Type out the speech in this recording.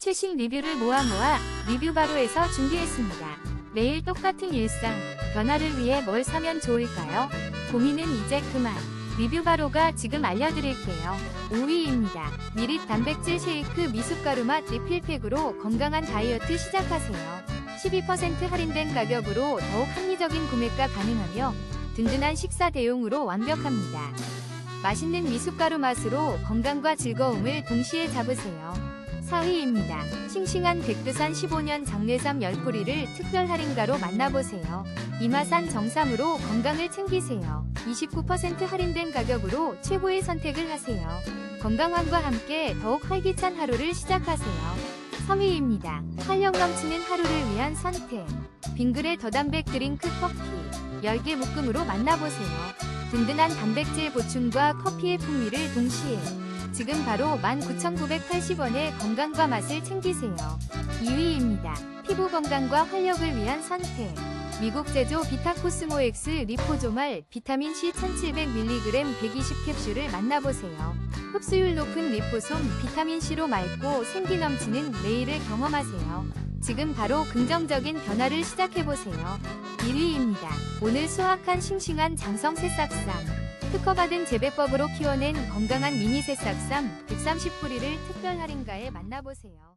최신 리뷰를 모아 모아 리뷰 바로에서 준비했습니다. 매일 똑같은 일상, 변화를 위해 뭘 사면 좋을까요? 고민은 이제 그만. 리뷰 바로가 지금 알려드릴게요. 5위입니다. 미릿 단백질 쉐이크 미숫가루 맛 리필팩으로 건강한 다이어트 시작하세요. 12% 할인된 가격으로 더욱 합리적인 구매가 가능하며 든든한 식사 대용으로 완벽합니다. 맛있는 미숫가루 맛으로 건강과 즐거움을 동시에 잡으세요. 4위입니다. 싱싱한 백두산 15년 장례삼 10뿌리를 특별 할인가로 만나보세요. 이마산 정삼으로 건강을 챙기세요. 29% 할인된 가격으로 최고의 선택을 하세요. 건강함과 함께 더욱 활기찬 하루를 시작하세요. 3위입니다. 활력 넘치는 하루를 위한 선택. 빙글의 더단백 드링크 커피. 10개 묶음으로 만나보세요. 든든한 단백질 보충과 커피의 풍미를 동시에. 지금 바로 19,980원의 건강과 맛을 챙기세요. 2위입니다. 피부 건강과 활력을 위한 선택. 미국 제조 비타코스모엑스 리포조말 비타민C 1700mg 120캡슐을 만나보세요. 흡수율 높은 리포솜 비타민C로 맑고 생기 넘치는 매일을 경험하세요. 지금 바로 긍정적인 변화를 시작해보세요. 1위입니다. 오늘 수확한 싱싱한 장성 새싹쌈. 특허받은 재배법으로 키워낸 건강한 미니 새싹쌈 130뿌리를 특별 할인가에 만나보세요.